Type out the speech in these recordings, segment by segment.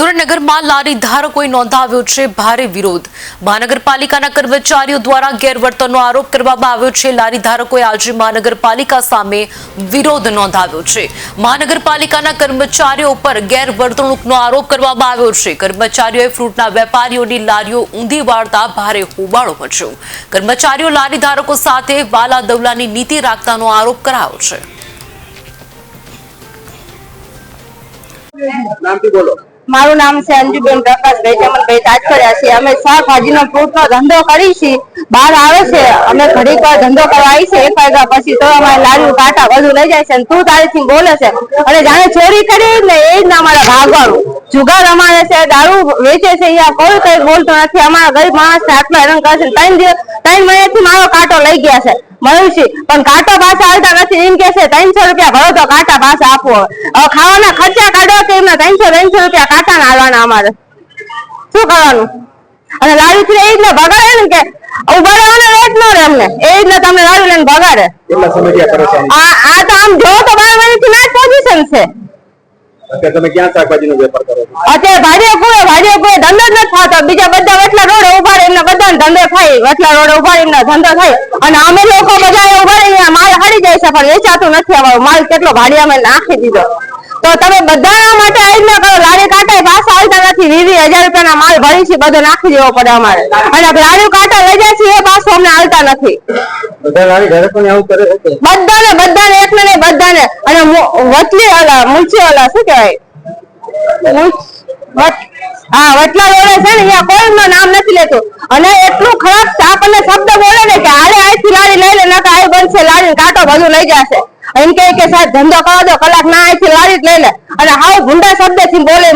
સુરેન્દ્રનગરમાં લારી ધારકોએ નોંધાવ્યો છે ભારે વિરોધ. મહાનગરપાલિકાના કર્મચારીઓ દ્વારા ગેરવર્તનનો આરોપ કરવામાં આવ્યો છે. લારી ધારકોએ આજે મહાનગરપાલિકા સામે વિરોધ નોંધાવ્યો છે. મહાનગરપાલિકાના કર્મચારીઓ પર ગેરવર્તણૂકનો આરોપ કરવામાં આવ્યો છે. કર્મચારીઓએ ફ્રૂટના વેપારીઓની લારીઓ ઊંધી વાળતા ભારે હોબાળો મચ્યો. કર્મચારીઓ લારી ધારકો સાથે વાલા દવલાની નીતિ રાખતાનો આરોપ કરાયો છે. નામથી બોલો. મારું નામ છે અંજુબેન પ્રકાશભાઈ ચમનભાઈ તાજપરિયા છે અમે શાકભાજીનો ફ્રૂટનો ધંધો કરી છીએ. બહાર આવે છે. અમે ઘડીક વાર ધંધો કરવા આવી છે એક વાગ્યા પછી તો અમારે લાડુ, કાંટા બધું લઈ જાય છે અને તું તારીથી બોલે છે. અને જાણે ચોરી કરી ને એ જ ના અમારે ભાગવાનું જુગાર અમારે છે. દારૂ વેચે છે. અહીંયા કોઈ કઈ બોલતો નથી. અમારા ગરીબ માણસ હાથમાં હેરાન કરે છે. ત્રણ દિવસ, ત્રણ મહિનાથી મારો કાંટો લઈ ગયા છે. મયુરસિંહ પણ કાંટો પાછા આવતા નથી. એમ કે છે ત્રણસો રૂપિયા ભરો તો કાંટા પાછા આપો. હવે ખાવાના ખર્ચા કાઢો કે એમના ત્રણસો ત્રણસો રૂપિયા કાંટા ના આવવાના અમારે. શું કરવાનું? અને લાડુ થી એ રીતના ભગાડે ને કે ઊભા રહેવાને રેટ નો રે અમને એ રીતના તમને લાડુ લઈને ભગાડે. આ આ તો આમ જો તો બાર મહિનાથી ના પોઝિશન છે. અત્યારે તમે ક્યાં શાકભાજીનો વેપાર કરો છો અત્યારે ભાડીઓ કોઈ ભાડીઓ કોઈ ધંધો જ નથી થતો. બીજા બધા વટલા રોડ ઊભા રહે એમના બધા ધંધો થાય. વટલા રોડ ઊભા રહે એમના ધંધો થાય. અને અમે લોકો બધા ઊભા રહી માલ હારી જાય છે પણ વેચાતું નથી અમારો માલ કેટલો ભાડી અમે નાખી દીધો. તો તમે બધા માટે આ રીતના કરો. લારી કાંટા પાછા આવતા નથી. વીસ હજાર રૂપિયાના માલ ભરી છે બધો નાખી દેવો પડે અમારે. અને લારી કાંટા લઈ જાય છે એ પાછું અમને આવતા નથી. બધાને બધાને એક ને નહીં બધાને. અને વચલી ઓલા મુલચી ઓલા શું કહેવાય?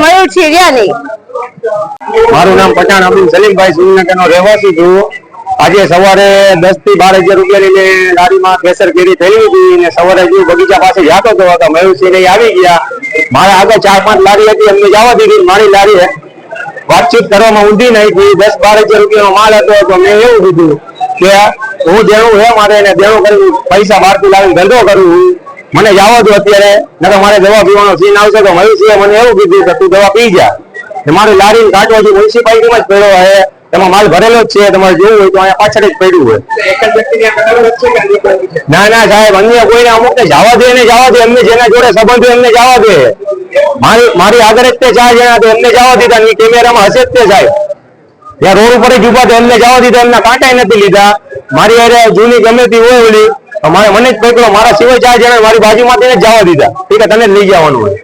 મયુર મારું નામ પઠાણ અબ્દુલ સલીમભાઈ સુરનગર નો રહેવાસી છું. આજે સવારે દસથી બાર હજાર રૂપિયાની મેં લારીમાં કેસર કેરી થઈ હતી અને સવારે બગીચા પાસે જતો હતો તો મયુરસિંહ ને આવી ગયા. મારા આગળ ચાર પાંચ લારી હતી, એમને જવા દીધી, મારી લારી. વાતચીત કરવામાં ઊંધી નહીં થઈ દસ બાર હજાર રૂપિયાનો માલ હતો, તો મેં એવું કીધું કે હું દેણું હે મારે, એને દેણું કરી પૈસા બહારથી લાવીને ધંધો કરું મને જવા દો અત્યારે, નકર મારે દવા પીવાનો સીન આવશે તો મયુરસિંહે મને એવું કીધું કે તું દવા પી જા. મારી લારી હજી મ્યુનિસિપાલિટીમાં જ પડ્યો હે. એમાં માલ ભરેલો જ છે તમારે જોવું હોય તો અહીંયા પાછળ જ પડ્યું હોય. ના ના સાહેબ અન્ય કોઈને અમુક ને જવા દે ને જવા દે એમને જેના જોડે સંબંધ એમને જવા દે. મારી મારી આગળ જ તે ચાર જણા તો એમને જવા દીધા ની કેમેરામાં હશે જ તે સાહેબ. ત્યાં રોડ ઉપર જ ઊભા તો એમને જવા દીધા એમના કાંટા નથી લીધા. મારી અરે જૂની ગમે તે હોય ઓલી. મારે મને જ પકડો મારા સિવાય ચાર જણા મારી બાજુમાંથી જ જવા દીધા. ઠીક તને જ લઈ જવાનું હોય.